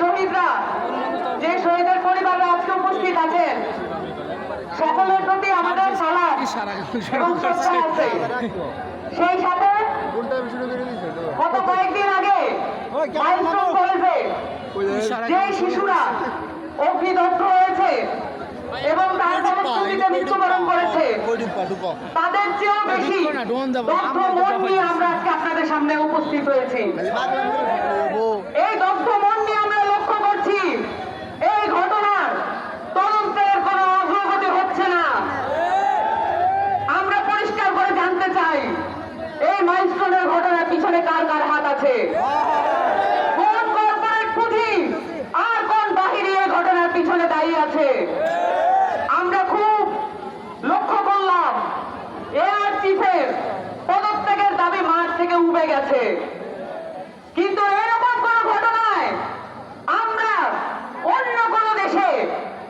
শহীদরা যে শহীদের পরিবাররা আজকে উপস্থিত আছেন, সকলের প্রতি আমাদের সেই সাথে গত কয়েকদিন আগে যে শিশুরা অগ্নিদগ্ধ হয়েছে এবং তার মৃত্যুবরণ করেছে, তাদের চেয়েও বেশি আমরা আজকে আপনাদের সামনে উপস্থিত হয়েছি এই দগ্ধ মন নিয়ে আমরা লক্ষ্য করছি এই ঘটনার তদন্তের কোনো অগ্রগতি হচ্ছে না আমরা পরিষ্কার করে জানতে চাই এই মাইলস্টোনের ঘটনার পিছনে কার কার হাত আছে কোন কর্পোরেট পুঁজি আর কোন বাহিনী এই ঘটনার পিছনে দায়ী আছে আমরা খুব লক্ষ্য করলাম এয়ার চিফের পদত্যাগের দাবি মাঠ থেকে উবে গেছে। কিন্তু এরকম কোন ঘটনায় আমরা অন্য কোন দেশে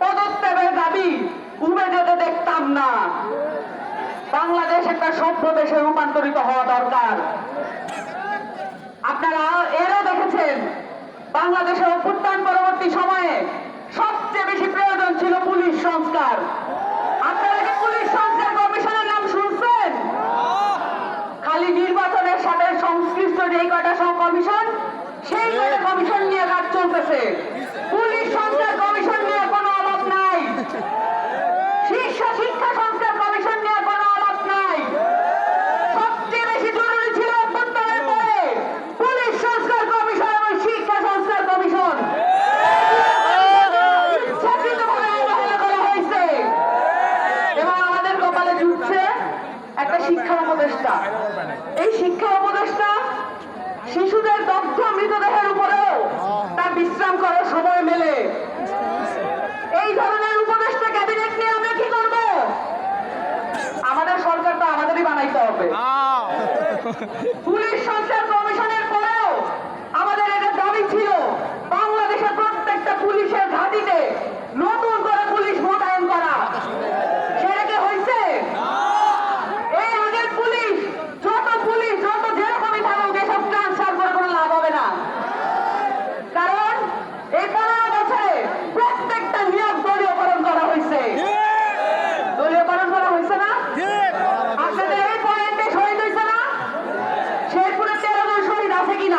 পদত্যাগের দাবি উবে যেতে দেখতাম না। বাংলাদেশ একটা সভ্য দেশে রূপান্তরিত হওয়া দরকার। আপনারা এরও দেখেছেন, বাংলাদেশের অভ্যুত্থান পরবর্তী সময়ে সবচেয়ে বেশি প্রয়োজন ছিল পুলিশ সংস্কার আপনারা কি পুলিশ সংস্কার কমিশনের নাম শুনছেন খালি নির্বাচনের সাথে সংশ্লিষ্ট যেই কয়টা সব কমিশন, সেই কয়টা কমিশন নিয়ে কাজ চলতেছে। পুলিশ সংস্কার কমিশন নিয়ে কোনো আলাপ নাই। শীর্ষ শিক্ষা সংস্কার কমিশন নিয়ে কোনো আলাপ নাই। সবচেয়ে বেশি জরুরি ছিল অভ্যন্তরের পরে পুলিশ সংস্কার কমিশন এবং শিক্ষা সংস্কার কমিশন। করা আমাদের কপালে একটা শিক্ষা উপদেষ্টা। এই শিক্ষা উপদেষ্টা শিশুদের দগ্ধ মৃতদেহের উপরেও তার বিশ্রাম করার সময় মেলে। এই ধরনের উপদেষ্টা ক্যাবিনেট নিয়ে আমরা কি করব? আমাদের সরকার তো আমাদেরই বানাইতে হবে। পুলিশ